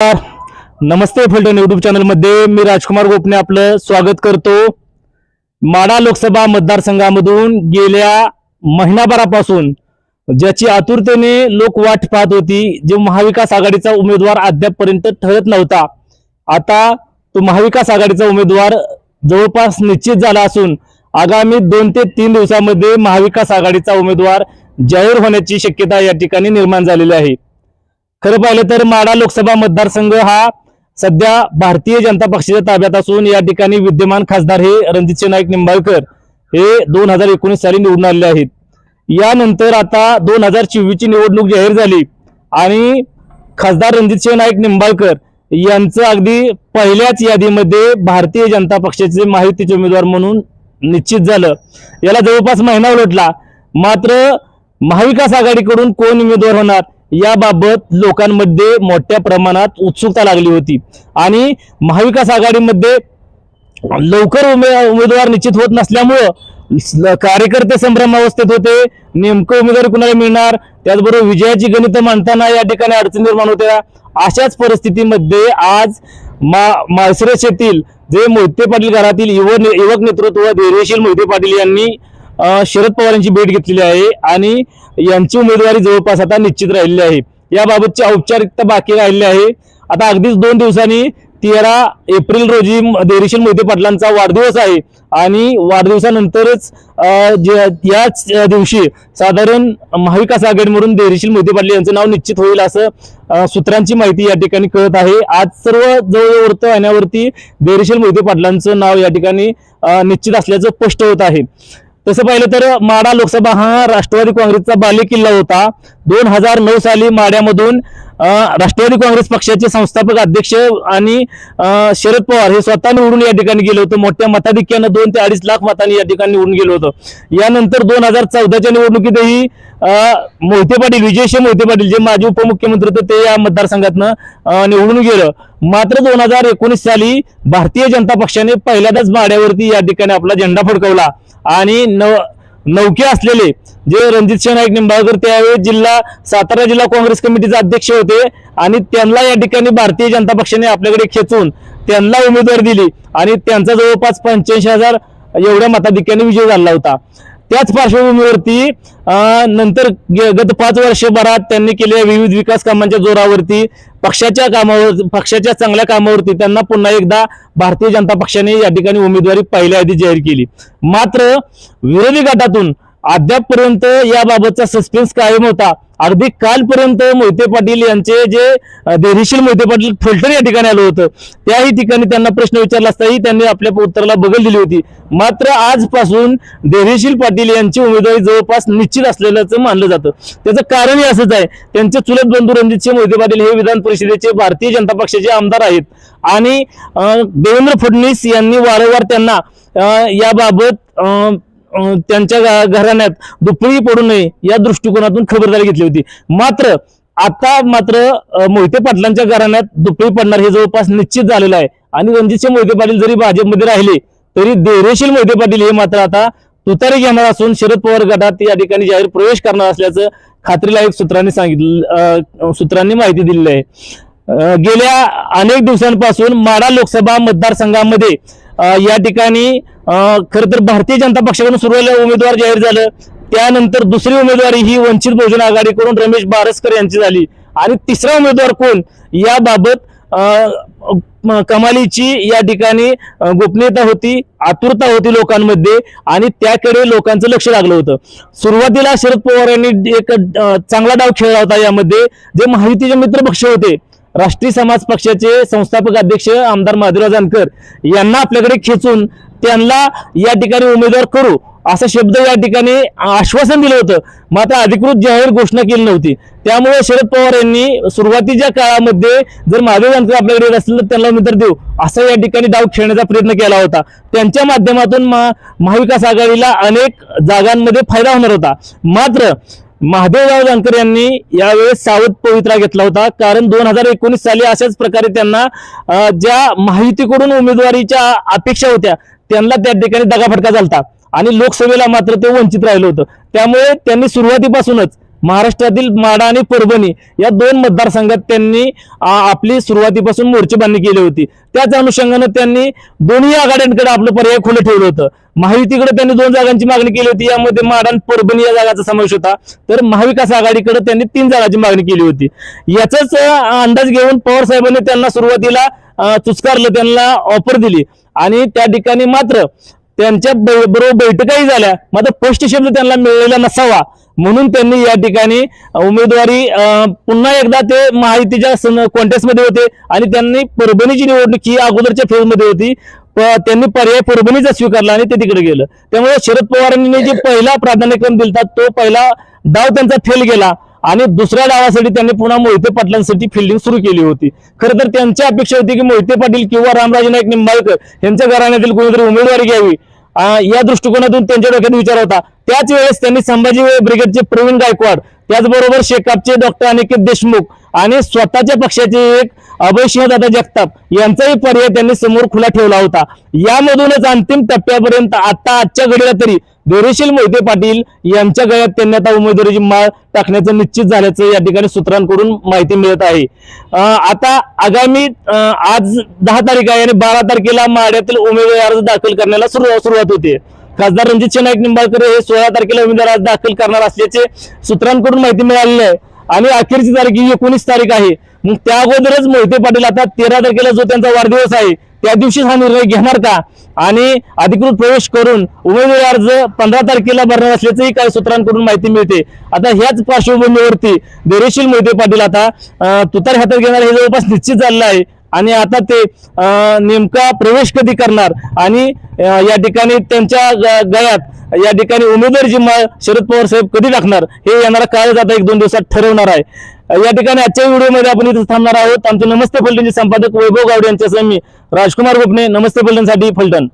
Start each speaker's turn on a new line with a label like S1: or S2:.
S1: नमस्ते Phaltan YouTube चॅनलमध्ये मी राजकुमार गोपने आपलं स्वागत करतो. माडा लोकसभा मतदारसंघामधून गेल्या महिनाभरापासून ज्याची आतुरतेने लोक वाट पाहत होती जे महाविकास आघाडीचा उमेदवार अद्यापपर्यंत ठरत नव्हता. आता तो महाविकास आघाडीचा उमेदवार जवळपास निश्चित झाला असून आगामी दोन ते तीन दिवसामध्ये महाविकास आघाडीचा उमेदवार जाहीर होण्याची शक्यता या ठिकाणी निर्माण झालेली आहे. खरं पाहिलं तर माडा लोकसभा मतदारसंघ हा सध्या भारतीय जनता पक्षाच्या ताब्यात असून या ठिकाणी विद्यमान खासदार हे रणजितसिंह नाईक निंबाळकर हे दोन हजार एकोणीस साली निवडून आलेले आहेत. यानंतर आता दोन हजार चोवीस ची निवडणूक जाहीर झाली आणि खासदार रणजितसिंह नाईक निंबाळकर यांचं अगदी पहिल्याच यादीमध्ये भारतीय जनता पक्षाचे माहितीचे उमेदवार म्हणून निश्चित झालं. याला जवळपास महिना उलटला. मात्र महाविकास आघाडीकडून कोण उमेदवार होणार? याबाबत लोकांमध्ये मोठ्या प्रमाणात उत्सुकता लागली होती. आणि महाविकास आघाडीमध्ये लवकर उमे उमेदवार निश्चित होत नसल्यामुळं कार्यकर्ते संभ्रमावस्थेत होते. नेमकं उमेदवार कुणाला मिळणार? त्याचबरोबर विजयाची गणित मांडताना या ठिकाणी अडचणी निर्माण होत्या. अशाच परिस्थितीमध्ये आज मा माळशिरस येथील जे मोहिते पाटील घरातील युव युवक नेतृत्व धैर्यशील मोहिते पाटील यांनी शरद पवार यांची भेट घेतलेली आहे आणि यांची उमेदवारी जवळपास आता निश्चित राहिलेली आहे. याबाबतची औपचारिकता बाकी राहिली आहे. आता अगदीच दोन दिवसांनी तेरा एप्रिल रोजी म- धैर्यशील मोहिते पाटलांचा वाढदिवस आहे आणि वाढदिवसानंतरच याच दिवशी साधारण महाविकास आघाडीमधून धैर्यशील मोहिते पाटील यांचं नाव निश्चित होईल असं सूत्रांची माहिती या ठिकाणी कळत आहे. आज सर्व जवळ येण्यावरती धैर्यशील मोहिते पाटलांचं नाव या ठिकाणी निश्चित असल्याचं स्पष्ट होत आहे. तसं पाहिलं तर माडा लोकसभा हा राष्ट्रवादी काँग्रेसचा बालेकिल्ला होता. दोन हजार नऊ साली माड्यामधून राष्ट्रवादी काँग्रेस पक्षाचे संस्थापक अध्यक्ष आणि शरद पवार हे स्वतः निवडून या ठिकाणी गेलो होतो. मोठ्या मताधिक्यानं दोन ते अडीच लाख मतांनी या ठिकाणी निवडून गेलो होतो. यानंतर दोन हजार चौदाच्या निवडणुकीतही मोहिते पाटील विजयशे मोहिते पाटील जे माजी उपमुख्यमंत्री होते ते या मतदारसंघातनं निवडून गेलं. मात्र दोन हजार एकोणीस साली भारतीय जनता पक्षाने पहिल्यांदाच माड्यावरती या ठिकाणी आपला झेंडा फडकवला आणि नव नौके असलेले जे रणजित नाईक निंबाळकर त्यावेळी जिल्हा सातारा जिल्हा काँग्रेस कमिटीचे अध्यक्ष होते आणि त्यांना या ठिकाणी भारतीय जनता पक्षाने आपल्याकडे खेचून त्यांना उमेदवारी दिली आणि त्यांचा जवळपास पंच्याऐंशी हजार एवढ्या मताधिक्याने विजय झाला होता. त्याच पार्श्वभूमीवरती नंतर गत पाच वर्षभरात त्यांनी केलेल्या विविध विकास कामांच्या जोरावरती पक्षाच्या कामावर पक्षाच्या चांगल्या कामावरती त्यांना पुन्हा एकदा भारतीय जनता पक्षाने या ठिकाणी उमेदवारी पहिल्या आधी जाहीर केली. मात्र विरोधी गटातून अद्यापपर्यंत याबाबतचा सस्पेन्स कायम होता. अगदी कालपर्यंत मोहिते पाटील यांचे जे अ, धैर्यशील मोहिते पाटील फिल्टर या ठिकाणी आलं होतं. त्याही ठिकाणी त्यांना प्रश्न विचारला असताही त्यांनी आपल्या उत्तराला बगल दिली होती. मात्र आजपासून धैर्यशील पाटील यांची उमेदवारी जवळपास निश्चित असलेल्याचं मानलं जातं. त्याचं कारणही असंच आहे. त्यांचे चुलत बंधू रणजितसिंह मोहिते पाटील हे विधान परिषदेचे भारतीय जनता पक्षाचे आमदार आहेत. आणि देवेंद्र फडणवीस यांनी वारंवार त्यांना याबाबत त्यांच्या घराण्यात दुपळी पडू नये या दृष्टिकोनातून खबरदारी घेतली होती. मात्र आता मात्र मोहिते पाटलांच्या घराण्यात दुपळी पडणार हे जवळपास निश्चित झालेलं आहे. आणि रणजितसिंह मोहिते पाटील जरी भाजपमध्ये राहिले तरी धैर्यशील मोहिते पाटील हे मात्र आता तुतारी घेणार असून शरद पवार गटात या ठिकाणी जाहीर प्रवेश करणार असल्याचं खात्रीलायक सूत्रांनी सांगितलं सूत्रांनी माहिती दिलेली आहे. गेल्या अनेक दिवसांपासून माडा लोकसभा मतदारसंघामध्ये या ठिकाणी खरं तर भारतीय जनता पक्षाकडून सुरुवातीला उमेदवार जाहीर झालं. त्यानंतर दुसरी उमेदवारी ही वंचित बहुजन आघाडीकडून रमेश बारसकर यांची झाली. आणि तिसरा उमेदवार कोण? याबाबत कमालीची या ठिकाणी गोपनीयता होती आतुरता होती लोकांमध्ये आणि त्याकडे लोकांचं लक्ष लागलं होतं. सुरुवातीला शरद पवार यांनी एक चांगला डाव खेळला होता यामध्ये. जे माहितीचे मित्र पक्ष होते राष्ट्रीय समाज पक्षाचे संस्थापक अध्यक्ष आमदार माधुराव जानकर यांना आपल्याकडे खेचून त्यांना या ठिकाणी उमेदवार करू असा शब्द या ठिकाणी आश्वासन दिलं होतं. मात्र अधिकृत जाहीर घोषणा केली नव्हती. त्यामुळे शरद पवार यांनी सुरुवातीच्या काळामध्ये जर माधव जानकर आपल्याकडे येत असतील तर त्यांना उमेदवार देऊ असा या ठिकाणी डाव खेळण्याचा प्रयत्न केला होता. त्यांच्या माध्यमातून महाविकास आघाडीला अनेक जागांमध्ये फायदा होणार होता. मात्र महादेवराव जानकर यांनी यावेळेस सावध पवित्रा घेतला होता. कारण दोन हजार एकोणीस साली अशाच प्रकारे त्यांना ज्या माहितीकडून उमेदवारीच्या अपेक्षा होत्या त्यांना त्या ठिकाणी दगाफटका झालता. आणि लोकसभेला मात्र ते वंचित राहिलं होतं. त्यामुळे त्यांनी सुरुवातीपासूनच महाराष्ट्रातील माडा आणि परभणी या दोन मतदारसंघात त्यांनी आपली सुरुवातीपासून मोर्चेबांधणी केली होती. त्याच अनुषंगानं त्यांनी दोन्ही आघाड्यांकडे आपलं पर्याय खुलं ठेवलं होतं. महायुतीकडे त्यांनी दोन जागांची मागणी केली होती यामध्ये माडा आणि परभणी या जागाचा समावेश होता. तर महाविकास आघाडीकडे त्यांनी तीन जागांची मागणी केली होती. याचाच अंदाज घेऊन पवार साहेबांनी त्यांना सुरुवातीला अ, चुचकारलं त्यांना ऑफर दिली. आणि त्या ठिकाणी मात्र त्यांच्या बरोबर बैठकाही झाल्या. मात्र स्पष्ट शब्द त्यांना मिळलेला नसावा. म्हणून त्यांनी या ठिकाणी उमेदवारी पुन्हा एकदा ते महायुतीच्या कॉन्टेस्टमध्ये होते. आणि त्यांनी परभणीची निवडणूक ही अगोदरच्या फेजमध्ये होती. प- त्यांनी पर्याय परभणीचा स्वीकारला आणि ते तिकडे गेलं. त्यामुळे शरद पवारांनी जे पहिला प्राधान्यक्रम दिला तो पहिला डाव त्यांचा फेल गेला. आणि दुसऱ्या डावासाठी त्यांनी पुन्हा मोहिते पाटलांसाठी फिल्डिंग सुरू केली होती. खरं तर त्यांची अपेक्षा होती की मोहिते पाटील किंवा रामराजे नाईक निंबाळकर यांच्या घराण्यातील कोणीतरी उमेदवारी घ्यावी. या दृष्टिकोनातून त्यांच्या डोक्यात विचार होता. त्याच वेळेस त्यांनी संभाजी ब्रिगेडचे प्रवीण गायकवाड त्याचबरोबर शेकापचे डॉक्टर अनिकेत देशमुख आणि स्वतःच्या पक्षाचे एक अभय दादा जगताप यांचाही पर्याय त्यांनी समोर खुला ठेवला होता. यामधूनच अंतिम टप्प्यापर्यंत आता आजच्या घडीला तरी धैर्यशील मोहिते पाटील यांच्या गळ्यात त्यांनी आता उमेदवारीची माळ टाकण्याचं निश्चित झाल्याचं या ठिकाणी सूत्रांकडून माहिती मिळत आहे. आता आगामी आज दहा तारीख आहे आणि बारा तारखेला माड्यातील उमेदवारी अर्ज दाखल करण्याला सुरुवात सुरुवात होते. खासदार रणजित नाईक निंबाळकर हे सोळा तारखेला उमेदवार अर्ज दाखल करणार असल्याचे सूत्रांकडून माहिती मिळालेली आहे. आणि अखेरची तारीख ही एकोणीस तारीख आहे. मग त्या अगोदरच मोहिते पाटील आता तेरा तारखेला जो त्यांचा वाढदिवस आहे त्या दिवशीच हा निर्णय घेणार का? आणि अधिकृत प्रवेश करून उमेदवारी अर्ज पंधरा तारखेला भरणार असल्याचंही काही सूत्रांकडून माहिती मिळते. आता ह्याच पार्श्वभूमीवरती धैर्यशील मोहिते पाटील आता तुतार हातात घेणार हे जवळपास निश्चित झालेलं आहे. आणि आता ते अं, नेमका प्रवेश कधी करणार? आणि या ठिकाणी त्यांच्या ग- गळ्यात या ठिकाणी उमेदवार जिम्मा शरद पवार साहेब कधी टाकणार? हे येणारा काळच आता एक दोन दिवसात ठरवणार आहे. या ठिकाणी आजच्या व्हिडिओमध्ये आपण इथे थांबणार आहोत. आमचे नमस्ते फलटणचे संपादक वैभव गावडे यांच्यासह मी राजकुमार गोपणे. नमस्ते फलटणसाठी फलटण.